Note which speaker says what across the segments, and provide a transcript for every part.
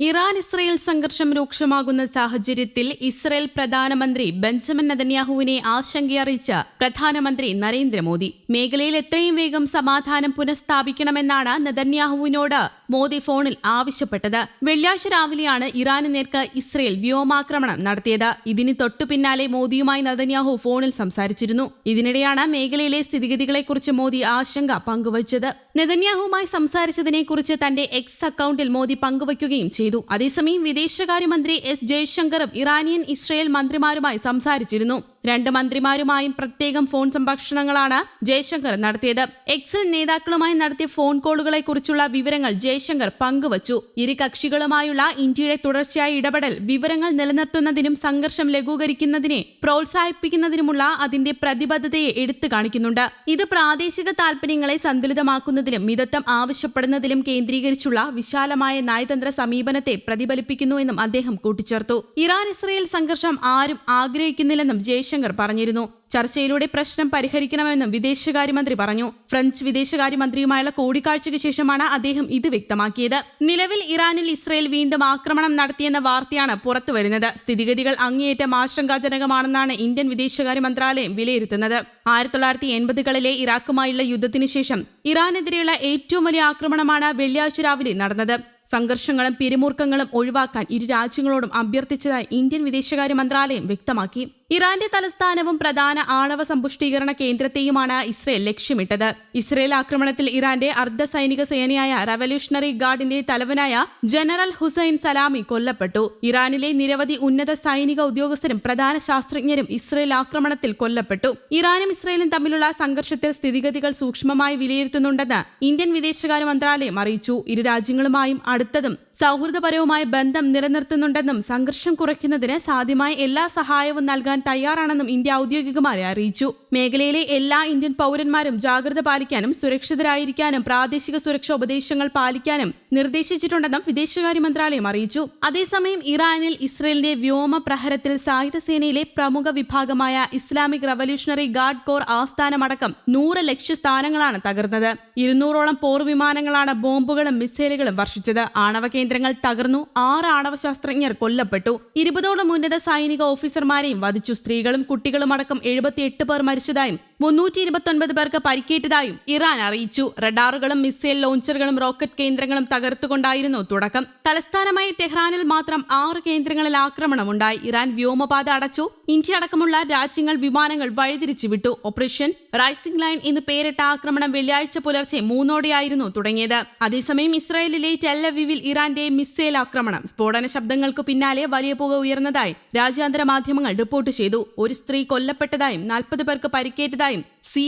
Speaker 1: Iran Israel സംഘർഷം രൂക്ഷമാകുന്ന സാഹചര്യത്തിൽ ഇസ്രയേൽ പ്രധാനമന്ത്രി ബെഞ്ചമിൻ നെതന്യാഹുവിനെ ആശങ്കയറിയിച്ച പ്രധാനമന്ത്രി നരേന്ദ്രമോദി. മേഖലയിൽ എത്രയും വേഗം സമാധാനം പുനഃസ്ഥാപിക്കണമെന്നാണ് നെതന്യാഹുവിനോട് മോദി ഫോണിൽ ആവശ്യപ്പെട്ടത്. വെള്ളിയാഴ്ച രാവിലെയാണ് ഇറാന് നേർക്ക് ഇസ്രയേൽ വ്യോമാക്രമണം നടത്തിയത്. ഇതിന് തൊട്ടു പിന്നാലെ മോദിയുമായി നദന്യാഹു ഫോണിൽ സംസാരിച്ചിരുന്നു. ഇതിനിടെയാണ് മേഖലയിലെ സ്ഥിതിഗതികളെക്കുറിച്ച് മോദി ആശങ്ക പങ്കുവച്ചത്. നെതന്യാഹുവുമായി സംസാരിച്ചതിനെക്കുറിച്ച് തന്റെ എക്സ് അക്കൗണ്ടിൽ മോദി പങ്കുവയ്ക്കുകയും ചെയ്തു. അതേസമയം വിദേശകാര്യമന്ത്രി എസ് ജയശങ്കറും ഇറാനിയൻ ഇസ്രയേൽ മന്ത്രിമാരുമായി സംസാരിച്ചിരുന്നു. രണ്ട് മന്ത്രിമാരുമായും പ്രത്യേകം ഫോൺ സംഭാഷണങ്ങളാണ് ജയശങ്കർ നടത്തിയത്. എക്സൽ നേതാക്കളുമായി നടത്തിയ ഫോൺ കോളുകളെ കുറിച്ചുള്ള വിവരങ്ങൾ ജയശങ്കർ പങ്കുവച്ചു. ഇരു കക്ഷികളുമായുള്ള ഇന്ത്യയുടെ തുടർച്ചയായ ഇടപെടൽ വിവരങ്ങൾ നിലനിർത്തുന്നതിനും സംഘർഷം ലഘൂകരിക്കുന്നതിനെ പ്രോത്സാഹിപ്പിക്കുന്നതിനുമുള്ള അതിന്റെ പ്രതിബദ്ധതയെ എടുത്തു കാണിക്കുന്നുണ്ട്. ഇത് പ്രാദേശിക താൽപര്യങ്ങളെ സന്തുലിതമാക്കുന്നതിലും മിതത്വം ആവശ്യപ്പെടുന്നതിലും കേന്ദ്രീകരിച്ചുള്ള വിശാലമായ നയതന്ത്ര സമീപനത്തെ പ്രതിഫലിപ്പിക്കുന്നു എന്നും അദ്ദേഹം കൂട്ടിച്ചേർത്തു. ഇറാൻ ഇസ്രയേൽ സംഘർഷം ആരും ആഗ്രഹിക്കുന്നില്ലെന്നും ജയശങ്കർ പറഞ്ഞിരുന്നു. ചർച്ചയിലൂടെ പ്രശ്നം പരിഹരിക്കണമെന്നും വിദേശകാര്യമന്ത്രി പറഞ്ഞു. ഫ്രഞ്ച് വിദേശകാര്യമന്ത്രിയുമായുള്ള കൂടിക്കാഴ്ചയ്ക്ക് ശേഷമാണ് അദ്ദേഹം ഇത് വ്യക്തമാക്കിയത്. നിലവിൽ ഇറാനിൽ ഇസ്രയേൽ വീണ്ടും ആക്രമണം നടത്തിയെന്ന വാർത്തയാണ് പുറത്തുവരുന്നത്. സ്ഥിതിഗതികൾ അങ്ങേയറ്റം ആശങ്കാജനകമാണെന്നാണ് ഇന്ത്യൻ വിദേശകാര്യ മന്ത്രാലയം വിലയിരുത്തുന്നത്. ആയിരത്തി തൊള്ളായിരത്തി എൺപതുകളിലെ ഇറാഖുമായുള്ള യുദ്ധത്തിന് ശേഷം ഇറാനെതിരെയുള്ള ഏറ്റവും വലിയ ആക്രമണമാണ് വെള്ളിയാഴ്ച രാവിലെ നടന്നത്. സംഘർഷങ്ങളും പിരിമുറുക്കങ്ങളും ഒഴിവാക്കാൻ ഇരു രാജ്യങ്ങളോടും അഭ്യർത്ഥിച്ചതായി ഇന്ത്യൻ വിദേശകാര്യ മന്ത്രാലയം വ്യക്തമാക്കി. ഇറാന്റെ തലസ്ഥാനവും പ്രധാന ആണവ സമ്പുഷ്ടീകരണ കേന്ദ്രത്തെയുമാണ് ഇസ്രയേൽ ലക്ഷ്യമിട്ടത്. ഇസ്രയേൽ ആക്രമണത്തിൽ ഇറാന്റെ അർദ്ധ സൈനിക സേനയായ റവല്യൂഷണറി ഗാർഡിന്റെ തലവനായ ജനറൽ ഹുസൈൻ സലാമി കൊല്ലപ്പെട്ടു. ഇറാനിലെ നിരവധി ഉന്നത സൈനിക ഉദ്യോഗസ്ഥരും പ്രധാന ശാസ്ത്രജ്ഞരും ഇസ്രയേൽ ആക്രമണത്തിൽ കൊല്ലപ്പെട്ടു. ഇറാനും ഇസ്രയേലും തമ്മിലുള്ള സംഘർഷത്തിൽ സ്ഥിതിഗതികൾ സൂക്ഷ്മമായി വിലയിരുത്തുന്നുണ്ടെന്ന് ഇന്ത്യൻ വിദേശകാര്യ മന്ത്രാലയം അറിയിച്ചു. ഇരു രാജ്യങ്ങളുമായും അടുത്തതും സൗഹൃദപരവുമായ ബന്ധം നിലനിർത്തുന്നുണ്ടെന്നും സംഘർഷം കുറയ്ക്കുന്നതിന് സാധ്യമായ എല്ലാ സഹായവും നൽകാൻ തയ്യാറാണെന്നും ഇന്ത്യ ഔദ്യോഗികമായി അറിയിച്ചു. മേഖലയിലെ എല്ലാ ഇന്ത്യൻ പൗരന്മാരും ജാഗ്രത പാലിക്കാനും സുരക്ഷിതരായിരിക്കാനും പ്രാദേശിക സുരക്ഷാ ഉപദേശങ്ങൾ പാലിക്കാനും നിർദ്ദേശിച്ചിട്ടുണ്ടെന്നും വിദേശകാര്യ മന്ത്രാലയം അറിയിച്ചു. അതേസമയം ഇറാനിൽ ഇസ്രയേലിന്റെ വ്യോമ പ്രഹരത്തിൽ സായുധ സേനയിലെ പ്രമുഖ വിഭാഗമായ ഇസ്ലാമിക് റവല്യൂഷണറി ഗാർഡ് കോർ ആസ്ഥാനമടക്കം നൂറ് ലക്ഷ്യസ്ഥാനങ്ങളാണ് തകർന്നത്. ഇരുന്നൂറോളം പോർ വിമാനങ്ങളാണ് ബോംബുകളും മിസൈലുകളും വർഷിച്ചത്. ആണവ കേന്ദ്രങ്ങൾ തകർന്നു. ആറ് ആണവ ശാസ്ത്രജ്ഞർ കൊല്ലപ്പെട്ടു. ഇരുപതോളം ഉന്നത സൈനിക ഓഫീസർമാരെയും വധിച്ചു. സ്ത്രീകളും കുട്ടികളും അടക്കം എഴുപത്തിയെട്ട് പേർ മരിച്ചതായും മുന്നൂറ്റി ഇരുപത്തൊൻപത് പേർക്ക് പരിക്കേറ്റതായും ഇറാൻ അറിയിച്ചു. റഡാറുകളും മിസൈൽ ലോഞ്ചറുകളും റോക്കറ്റ് കേന്ദ്രങ്ങളും തകർത്തുകൊണ്ടായിരുന്നു തുടക്കം. തലസ്ഥാനമായ ടെഹ്റാനിൽ മാത്രം ആറ് കേന്ദ്രങ്ങളിൽ ആക്രമണമുണ്ടായി ഇറാൻ വ്യോമപാത അടച്ചു. ഇന്ത്യ അടക്കമുള്ള രാജ്യങ്ങൾ വിമാനങ്ങൾ വഴിതിരിച്ചു വിട്ടു. ഓപ്പറേഷൻ റൈസിംഗ് ലൈൻ എന്ന് പേരിട്ട ആക്രമണം വെള്ളിയാഴ്ച പുലർച്ചെ മൂന്നോടെയായിരുന്നു തുടങ്ങിയത്. അതേസമയം ഇസ്രായേലിലെ ടെല്ലവിവിൽ ഇറാന്റെ മിസൈൽ ആക്രമണം. സ്ഫോടന ശബ്ദങ്ങൾക്ക് പിന്നാലെ വലിയ പുക ഉയർന്നതായി രാജ്യാന്തര മാധ്യമങ്ങൾ റിപ്പോർട്ട് ചെയ്തു. ഒരു സ്ത്രീ കൊല്ലപ്പെട്ടതായും നാൽപ്പത് പേർക്ക് പരിക്കേറ്റതായും സി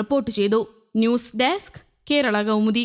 Speaker 1: റിപ്പോർട്ട് ചെയ്തു. News desk Kerala Kaumudi.